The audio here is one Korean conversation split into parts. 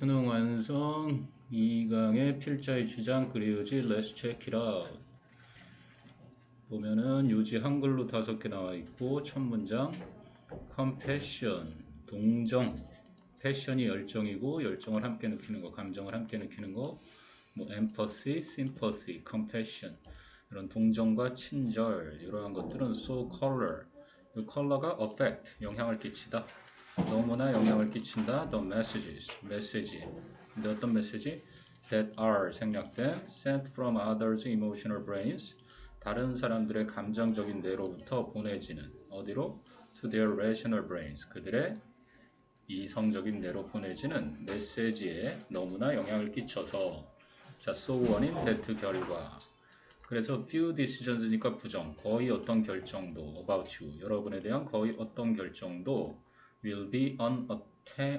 수능 완성 2강의 필자의 주장 그리우지 Let's check it out. 보면은 요지 한글로 다섯 개 나와 있고 첫 문장 compassion 동정. 패션이 열정이고 열정을 함께 느끼는 거 감정을 함께 느끼는 거뭐 empathy, sympathy, compassion. 이런 동정과 친절 이러한 것들은 so color. 이 컬러가 affect 영향을 끼치다 너무나 영향을 끼친다. The messages, 메시지. 근데 어떤 메시지? That are 생략된 sent from others' emotional brains. 다른 사람들의 감정적인 뇌로부터 보내지는 어디로? To their rational brains. 그들의 이성적인 뇌로 보내지는 메시지에 너무나 영향을 끼쳐서 자, so on인 that 결과. 그래서 few decisions니까 부정, 거의 어떤 결정도 about you, 여러분에 대한 거의 어떤 결정도 will be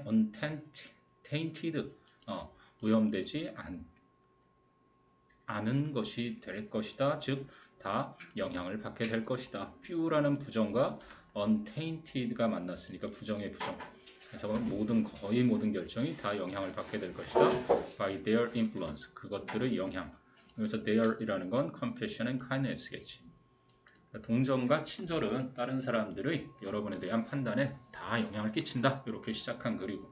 untainted, 어, 오염되지 않, 않은 것이 될 것이다. 즉, 다 영향을 받게 될 것이다. few라는 부정과 untainted가 만났으니까 부정의 부정. 그래서 모든 거의 모든 결정이 다 영향을 받게 될 것이다. by their influence. 그것들의 영향. 그래서 their이라는 건 compassion and kindness겠지. 동정과 친절은 다른 사람들의 여러분에 대한 판단에 다 영향을 끼친다. 이렇게 시작한 글이고.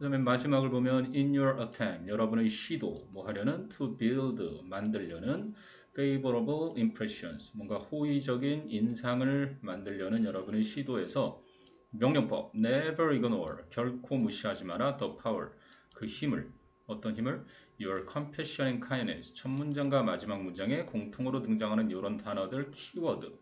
그 다음에 마지막을 보면 in your attempt 여러분의 시도 뭐 하려는 to build 만들려는 favorable impressions 뭔가 호의적인 인상을 만들려는 여러분의 시도에서 명령법 never ignore 결코 무시하지 마라 the power 그 힘을 어떤 힘을 your compassion kindness 첫 문장과 마지막 문장에 공통으로 등장하는 이런 단어들 키워드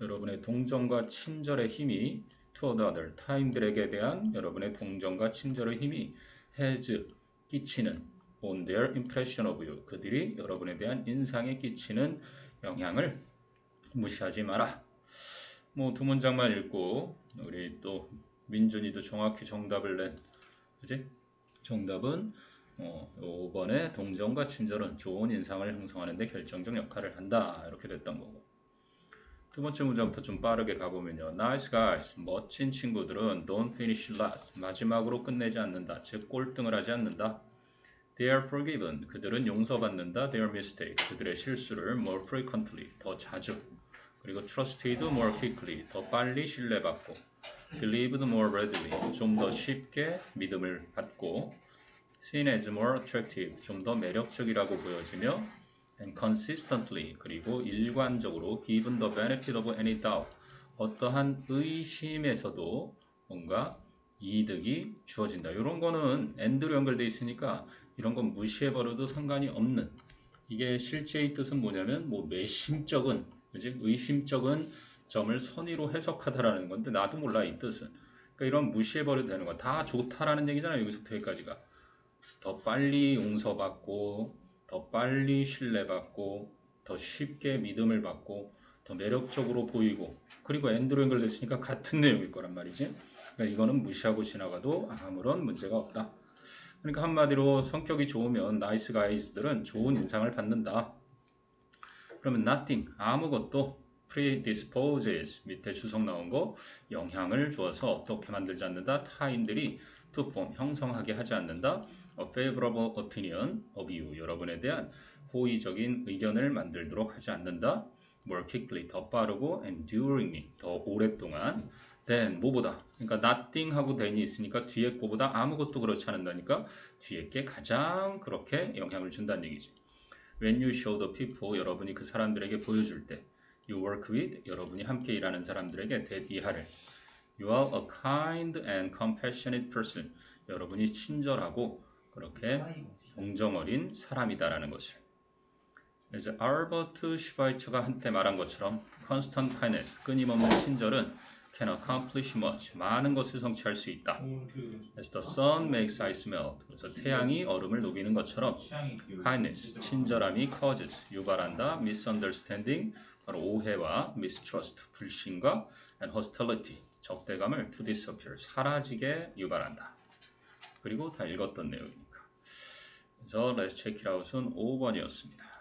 여러분의 동정과 친절의 힘이 toward other 타인들에게 대한 여러분의 동정과 친절의 힘이 has 끼치는 on their impression of you 그들이 여러분에 대한 인상에 끼치는 영향을 무시하지 마라. 뭐 두 문장만 읽고 우리 또 민준이도 정확히 정답을 낸 그지? 정답은 어, 5번에 동정과 친절은 좋은 인상을 형성하는 데 결정적 역할을 한다. 이렇게 됐던 거고. 두 번째 문장부터 좀 빠르게 가보면요. Nice guys, 멋진 친구들은 don't finish last, 마지막으로 끝내지 않는다. 즉 꼴등을 하지 않는다. They are forgiven, 그들은 용서받는다. Their mistake, 그들의 실수를 more frequently, 더 자주. 그리고 trusted more quickly, 더 빨리 신뢰받고. Believed more readily, 좀 더 쉽게 믿음을 받고. Seen as more attractive, 좀 더 매력적이라고 보여지며. and consistently 그리고 일관적으로 given the benefit of any doubt 어떠한 의심에서도 뭔가 이득이 주어진다. 이런 거는 and로 연결돼 있으니까 이런 건 무시해버려도 상관이 없는 이게 실제의 뜻은 뭐냐면 뭐 매심적은 그지 의심적은 점을 선의로 해석하다라는 건데 나도 몰라 이 뜻은 그러니까 이런 무시해버려도 되는 거다 좋다라는 얘기잖아요 여기서부터 여기까지가 더 빨리 용서받고 더 빨리 신뢰받고 더 쉽게 믿음을 받고 더 매력적으로 보이고 그리고 엔드로 연결됐으니까 같은 내용일 거란 말이지. 그러니까 이거는 무시하고 지나가도 아무런 문제가 없다. 그러니까 한마디로 성격이 좋으면 나이스 가이즈들은 좋은 인상을 받는다. 그러면 nothing 아무것도 predisposes 밑에 주석 나온 거 영향을 주어서 어떻게 만들지 않는다. 타인들이 form 형성하게 하지 않는다 a favorable opinion of you 여러분에 대한 호의적인 의견을 만들도록 하지 않는다 more quickly 더 빠르고 enduringly 더 오랫동안 then 뭐보다 그러니까 nothing 하고 then이 있으니까 뒤에 거보다 아무것도 그렇지 않는다니까 뒤에 게 가장 그렇게 영향을 준다는 얘기지 when you show the people 여러분이 그 사람들에게 보여줄 때 you work with 여러분이 함께 일하는 사람들에게 대비하를 you are a kind and compassionate person 여러분이 친절하고 그렇게 동정 어린 사람이다라는 것을 그래서 알버트 슈바이처가 한때 말한 것처럼 constant kindness 끊임없는 친절은 can accomplish much 많은 것을 성취할 수 있다. As the sun makes ice melt 그래서 태양이 얼음을 녹이는 것처럼 kindness 친절함이 causes 유발한다 misunderstanding 바로 오해와 mistrust 불신과 and hostility 적대감을 to disappear 사라지게 유발한다. 그리고 다 읽었던 내용이니까. 그래서 It Out은 5번이었습니다.